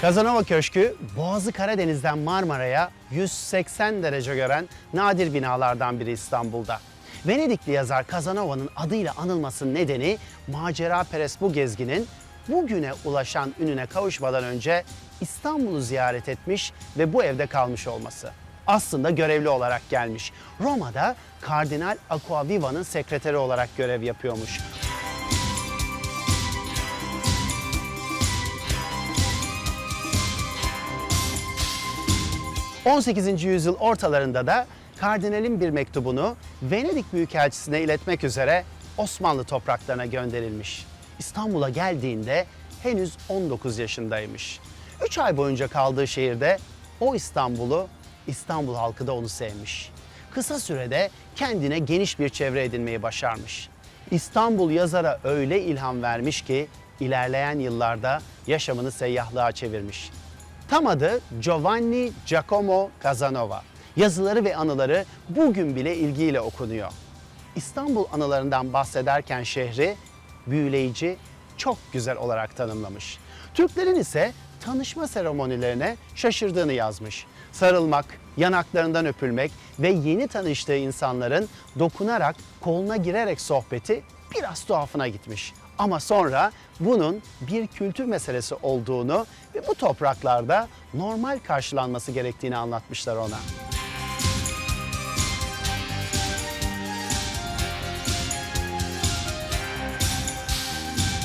Kazanova Köşkü, Boğazı Karadeniz'den Marmara'ya 180 derece gören nadir binalardan biri İstanbul'da. Venedikli yazar Kazanova'nın adıyla anılmasının nedeni macera perest bu gezginin bugüne ulaşan ününe kavuşmadan önce İstanbul'u ziyaret etmiş ve bu evde kalmış olması. Aslında görevli olarak gelmiş. Roma'da Kardinal Aquaviva'nın sekreteri olarak görev yapıyormuş. 18. yüzyıl ortalarında da kardinalin bir mektubunu Venedik Büyükelçisi'ne iletmek üzere Osmanlı topraklarına gönderilmiş. İstanbul'a geldiğinde henüz 19 yaşındaymış. 3 ay boyunca kaldığı şehirde o İstanbul'u, İstanbul halkı da onu sevmiş. Kısa sürede kendine geniş bir çevre edinmeyi başarmış. İstanbul yazara öyle ilham vermiş ki ilerleyen yıllarda yaşamını seyyahlığa çevirmiş. Tam adı Giovanni Giacomo Casanova. Yazıları ve anıları bugün bile ilgiyle okunuyor. İstanbul anılarından bahsederken şehri büyüleyici, çok güzel olarak tanımlamış. Türklerin ise tanışma seremonilerine şaşırdığını yazmış. Sarılmak, yanaklarından öpülmek ve yeni tanıştığı insanların dokunarak, koluna girerek sohbeti biraz tuhafına gitmiş. Ama sonra bunun bir kültür meselesi olduğunu ve bu topraklarda normal karşılanması gerektiğini anlatmışlar ona.